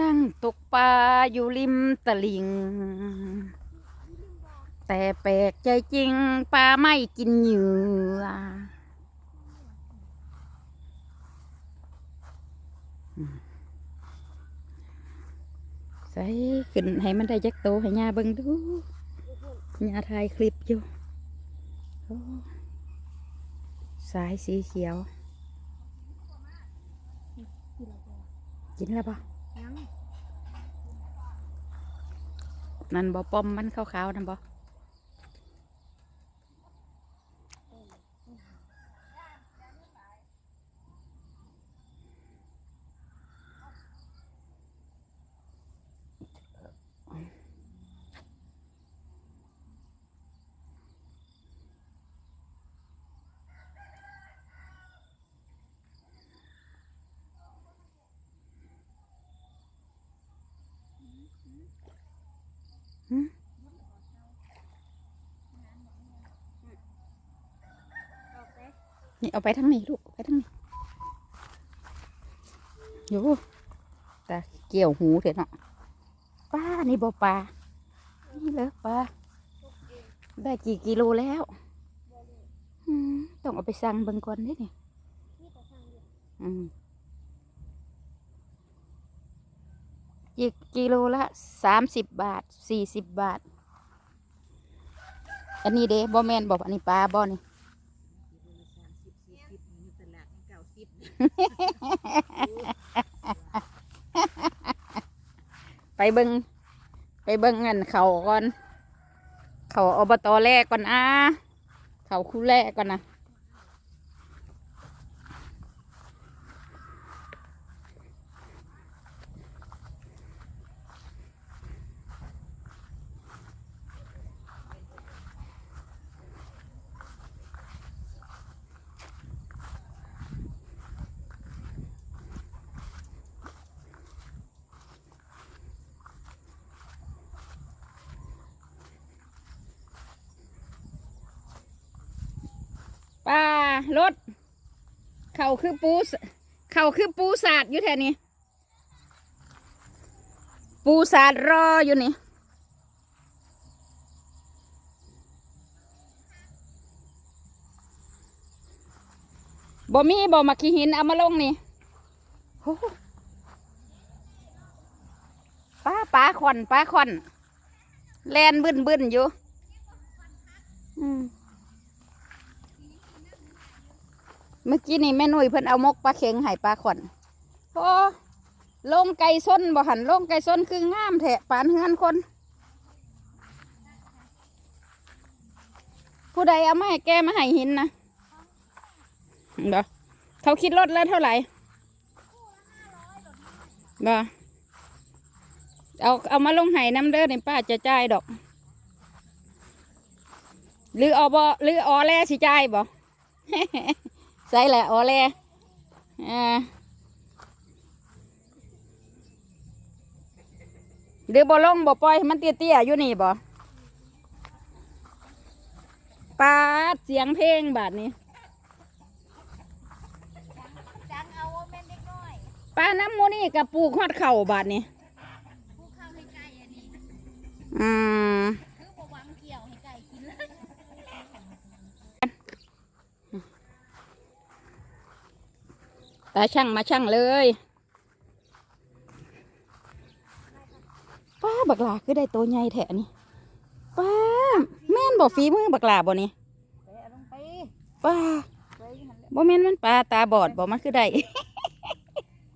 นั่งตกปลาอยู่ริมตลิ่ง แต่แปลกใจจริงปลาไม่กินเหยื่อใส่ขึ้นให้มันได้จักโตให้ยาเบิ่งดูยาถ่ายคลิปอยู่สายสีเขียว กินแล้วปะ ยัง นั่นบ่ปอมมันขาวๆนั่นบ่ นี่เอาไปทั้งนี้ลูกไปทั้งนี้โย่ตาเกี่ยวหูเถอะเนาะป้านี่บ่ปลานี่เลยปลาได้กี่กิโลแล้วต้องเอาไปสั่งเบิ่งก่อนเด้นี่นี่ก็สั่งอยู่อืมกิกิโลละสามสิบบาทสี่สิบบาท อันนี้เด้บ่แมนบอกอันนี้ปลาบ่นี่ ไปเบิงไปเบิงเงินเขาก่อน เขาอบตแรกก่อนอะเขาคู่แรกก่อนนะป้า รถเขาคือปูเขาคือปูสาดอยู่แถวนี้ ปูสาดรออยู่นี่บ่มีบ่มาขี้หินเอามาลงนี่ป้าป้าขอนป้าขอน แลนบึนบึนอยู่ อืม เมื่อกี้นี่แม่นุ่ยเพิ่นเอามกปลาเข็งให้ปลาขวัญโอ้ลงไก่ส้นบ่หันลงไก่ส้นคืองามแทะปานเฮือนคน ผู้ใดเอามาให้แกมาให้หินนะเบ่เขาคิดรถแล้วเท่าไหร่บ่เอาเอามาลงให้น้ำเด้อนี่ป้าจะจ่ายดอก หรือเอาบ่หรือออแลสิจ่ายบ่ ใส่แหละโอเลอ่าเดี๋ยวบ่ลงบ่ปล่อยมันเตี้ยๆอยู่นี่บ่ปาดเสียงเพลงบาดนี้จังเอาแม่นเด็กน้อยปลาน้ำมูนี่กับปลูกฮอดเข่าบาดนี้ผู้เข้าให้ไก่อันนี้อืม คือบ่หวังเกี่ยวให้ไก่กินเลย ตาช่างมาช่างเลยป้าบักหลาคือได้ตัวใหญ่แท้นี่ป้าแม่นบ่ฝีมือบักหลาบ่นี่ไปเอาลงไปป้าไปหันแหละบ่แม่นมันปลาตาบอดบ่มันคือได้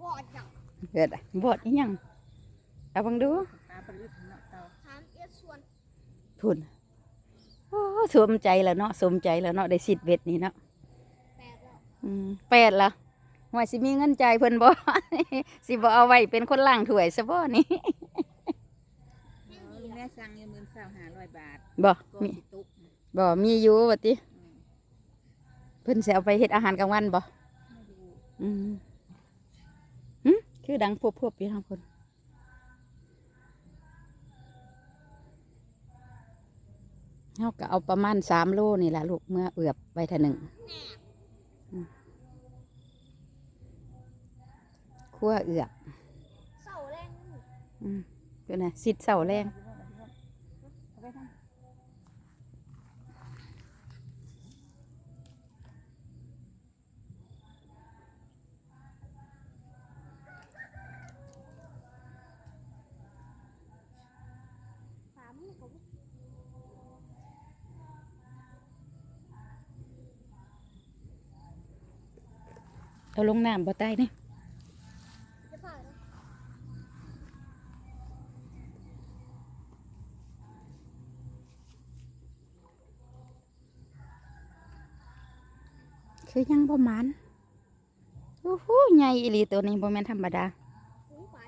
บอดจังเกิดอะบอดอีหยังเอาเบังดูตาปลึกเนาะเตาถามเอียดส่วนพุ่นโอ้สมใจแล้วเนาะสมใจแล้วเนาะได้สิทธิ์เบ็ดนี่เนาะแปดแล้วอืมแปดละ ว่าสิมีเงินใจายเพิ่นบ่สิบ่เอาไว้เป็นคนล่างถ้วยซะบ่นี่แม่สั่งเงินหมื่นเก้าห้าร้อยบาทบ่ก็มีสิตุกบ่มีอยู่ว่าติอืมเพิ่นสิเอาไปเฮ็ดอาหารกลางวันบ่ไม่รู้อืมหึคือดังพวบๆอยู่ทางคนเฮาก็เอาประมาณ3โลนี่ล่ะลูกเมื่อเอือบไว้เท่าหนึง คั่วเอือกเสาแรงอืมเดี๋ยวนะสิทธิ์เสาแรงเอาไปทำสามมือผมเอาลงน้ำบ่ใต้นี่จะผ่านนะ คือยังบ่หมันโอ้โหใหญ่อีหลีตัวนี้บ่แม่นธรรมดาหูป่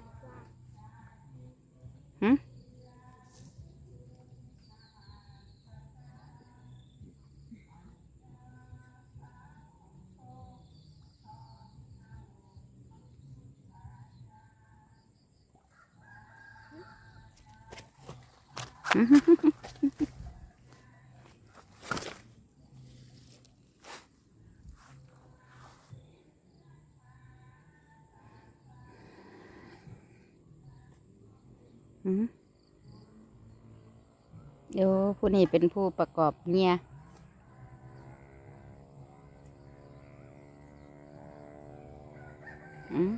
า ดีกว่าหึอืมเดี๋ยวผู้นี้เป็นผู้ประกอบเงียอืม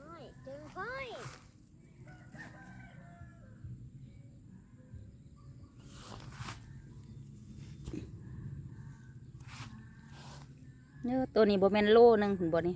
น้อยเจอก้อย เนื้อตัวนี้บ่แม่นโลหนึงคุณบ่นี่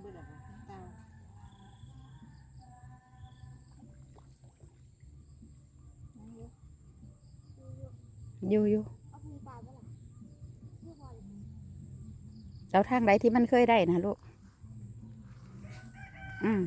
เมียเบื่อบ่เตาอยู่อยู่เอาหูป่าไปละไม่พอเลยเอาทางใดที่มันเคยได้นะลูก อืม